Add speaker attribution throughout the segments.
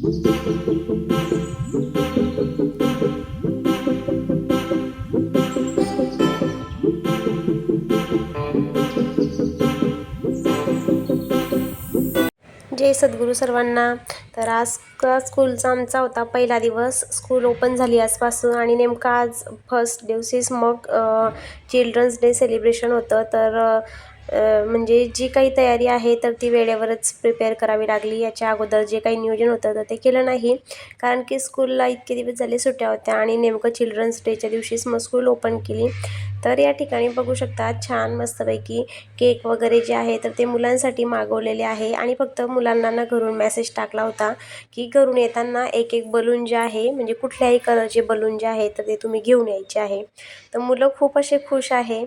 Speaker 1: जय सद्गुरू सर्वांना. तर आज स्कूलचा आमचा होता पहिला दिवस. स्कूल ओपन झाली आजपासून आणि नेमका आज फर्स्ट दिवशीच मग चिल्ड्रन्स डे सेलिब्रेशन होतं. तर म्हणजे जी काही तयारी आहे तर ती वेळेवरच प्रिपेअर करावी लागली. याच्या अगोदर जे काही नियोजन होतं तर ते केलं नाही. कारण की स्कूलला इतके दिवस झाले सुट्ट्या होत्या आणि नेमकं चिल्ड्रन्स डेच्या दिवशीच मग स्कूल ओपन केली. तर या ठिकाणी बघू शकता छान मस्तपैकी केक वगैरे जे आहे तर ते मुलांसाठी मागवलेले आहे. आणि फक्त मुलांना ना घरून मेसेज टाकला होता की घरून येताना एक एक बलून जे आहे म्हणजे कुठल्याही कलरचे बलून जे आहे तर ते तुम्ही घेऊन यायचे आहे. तर मुलं खूप असे खुश आहे.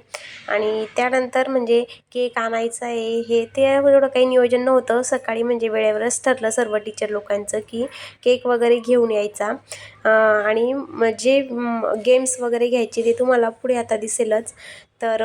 Speaker 1: आणि त्यानंतर म्हणजे केक आणायचा आहे हे ते एवढं काही नियोजन नव्हतं. सकाळी म्हणजे वेळेवरच ठरलं सर्व टीचर लोकांचं की केक वगैरे घेऊन यायचा. आणि जे गेम्स वगैरे घ्यायचे ते तुम्हाला पुढे आता दिसेलच. तर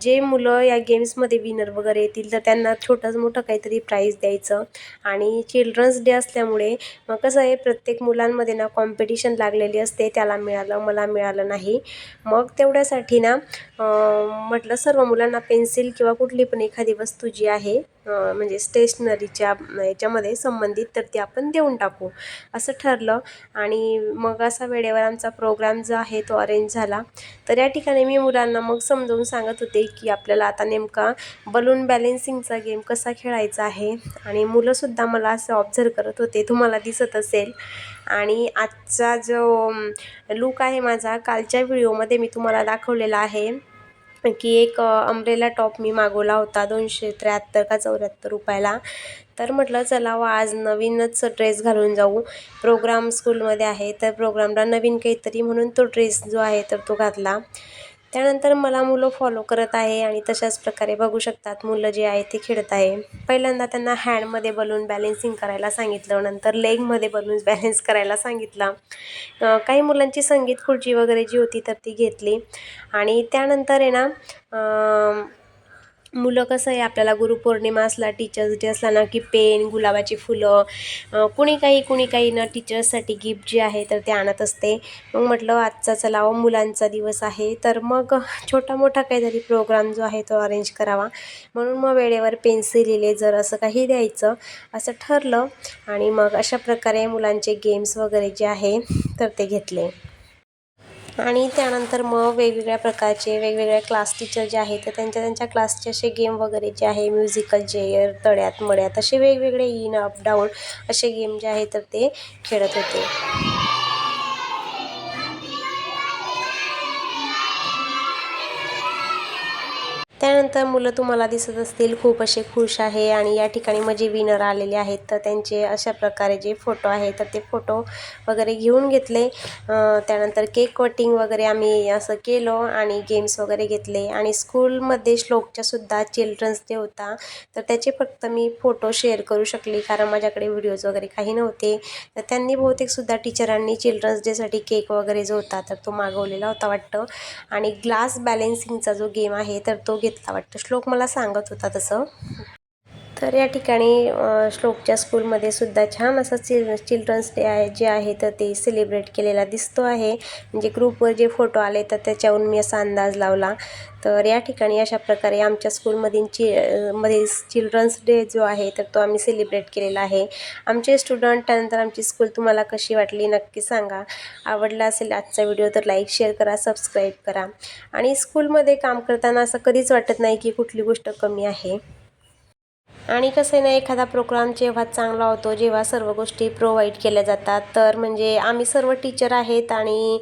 Speaker 1: जे मुलं या गेम्समध्ये विनर वगैरे येतील तर त्यांना छोटंच मोठं काहीतरी प्राईज द्यायचं. आणि चिल्ड्रन्स डे असल्यामुळे मग कसं आहे प्रत्येक मुलांमध्ये ना कॉम्पिटिशन लागलेली असते त्याला मिळालं मला मिळालं नाही. मग तेवढ्यासाठी ना म्हटलं सर्व मुलांना पेन्सिल किंवा कुठली पण एखादी वस्तू जी आहे म्हणजे स्टेशनरीच्या याच्यामध्ये संबंधित तर ते आपण देऊन टाकू असं ठरलं. आणि मग असा वेळेवर आमचा प्रोग्राम जो आहे तो अरेंज झाला. तर या ठिकाणी मी मुलांना मग समजावून सांगत होते की आपल्याला आता नेमका बलून बॅलेन्सिंगचा गेम कसा खेळायचा आहे. आणि मुलंसुद्धा मला असं ऑब्झर्व करत होते. तुम्हाला दिसत असेल. आणि आजचा जो लूक आहे माझा कालच्या व्हिडिओमध्ये मी तुम्हाला दाखवलेला आहे. की एक अम्ब्रेला टॉप मी मागवला होता दोनशे त्र्याहत्तर का चौऱ्याहत्तर रुपयाला. तर म्हटलं चला वा आज नवीनच ड्रेस घालून जाऊ. प्रोग्राम स्कूलमध्ये आहे तर प्रोग्रामला नवीन काहीतरी म्हणून तो ड्रेस जो आहे तर तो घातला. त्यानंतर मला मुलं फॉलो करत आहे आणि तशाच प्रकारे बघू शकतात मुलं जे आहे ते खेळत आहे. पहिल्यांदा त्यांना हँडमध्ये बलून बॅलेन्सिंग करायला सांगितलं. नंतर लेगमध्ये बलून्स बॅलेन्स करायला सांगितला. काही मुलांची संगीत खुर्ची वगैरे जी होती तर ती घेतली. आणि त्यानंतर आहे ना मुलं कसं आहे आपल्याला गुरुपौर्णिमा असला टीचर्स डे असला ना की पेन गुलाबाची फुलं कुणी काही कुणी काही ना टीचर्ससाठी गिफ्ट जे आहे तर ते आणत असते. मग म्हटलं आजचा चला हो, मुलांचा दिवस आहे. तर मग छोटा मोठा काहीतरी प्रोग्राम जो आहे तो अरेंज करावा. म्हणून मग वेळेवर पेन्सिल इलेजर असं काही द्यायचं असं ठरलं आणि मग अशा प्रकारे मुलांचे गेम्स वगैरे जे आहे तर ते घेतले. आणि त्यानंतर मग वेगवेगळ्या प्रकारचे वेगवेगळ्या क्लास टीचर जे आहेत तर त्यांच्या त्यांच्या क्लासचे असे गेम वगैरे जे आहे म्युझिकल चेअर तळ्यात मळ्यात असे वेगवेगळे इन अप डाऊन असे गेम जे आहे तर ते खेळत होते. त्यानंतर मुलं तुम्हाला दिसत असतील खूप असे खुश आहे आणि या ठिकाणी म्हणजे विनर आलेले आहेत. तर त्यांचे अशा प्रकारे जे फोटो आहे तर ते फोटो वगैरे घेऊन घेतले. त्यानंतर केक कटिंग वगैरे आम्ही असं केलं आणि गेम्स वगैरे घेतले. आणि स्कूलमध्ये श्लोकच्यासुद्धा चिल्ड्रन्स डे होता तर त्याचे फक्त मी फोटो शेअर करू शकले कारण माझ्याकडे व्हिडिओज वगैरे काही नव्हते. तर त्यांनी बहुतेकसुद्धा टीचरांनी चिल्ड्रन्स डेसाठी केक वगैरे जो होता तर तो मागवलेला होता वाटतं. आणि ग्लास बॅलेन्सिंगचा जो गेम आहे तर तो घेतला वाटतं. श्लोक मला सांगत होता तसं. तर या ठिकाणी श्लोकच्या स्कूलमध्ये सुद्धा छान असा चिल चिल्ड्रन्स डे आहे जे आहे तर ते सेलिब्रेट केलेला दिसतो आहे. म्हणजे ग्रुपवर जे फोटो आले तर त्याच्यावरून मी असा अंदाज लावला. तर या ठिकाणी अशा प्रकारे आमच्या स्कूलमधील चि मध्ये चिल्ड्रन्स डे जो आहे तर तो आम्ही सेलिब्रेट केलेला आहे. आमचे स्टुडंट त्यानंतर आमची स्कूल तुम्हाला कशी वाटली नक्की सांगा. आवडला असेल आजचा व्हिडिओ तर लाईक शेअर करा सबस्क्राईब करा. आणि स्कूलमध्ये काम करताना असं कधीच वाटत नाही की कुठली गोष्ट कमी आहे. आणि कसं आहे ना एखादा प्रोग्राम जेव्हा चांगला होतो जेव्हा सर्व गोष्टी प्रोव्हाइड केल्या जातात तर म्हणजे आम्ही सर्व टीचर आहेत आणि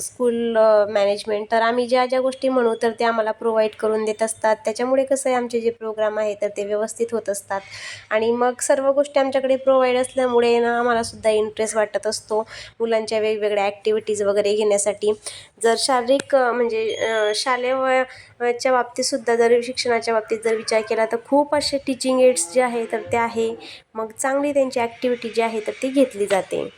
Speaker 1: स्कूल मॅनेजमेंट तर आम्ही ज्या ज्या गोष्टी म्हणू तर ते आम्हाला प्रोव्हाइड करून देत असतात. त्याच्यामुळे कसं आहे आमचे जे प्रोग्राम आहे तर ते व्यवस्थित होत असतात. आणि मग सर्व गोष्टी आमच्याकडे प्रोव्हाइड असल्यामुळे ना आम्हालासुद्धा इंटरेस्ट वाटत असतो मुलांच्या वेगवेगळ्या ॲक्टिव्हिटीज वगैरे घेण्यासाठी. जर शारीरिक म्हणजे अ, शालेय वयाच्या बाबतीतसुद्धा जर शिक्षणाच्या बाबतीत जर विचार केला तर खूप असे टीचिंग एड्स जे आहे तर ते आहे. मग चांगली त्यांची ॲक्टिव्हिटी जी आहे तर ती घेतली जाते.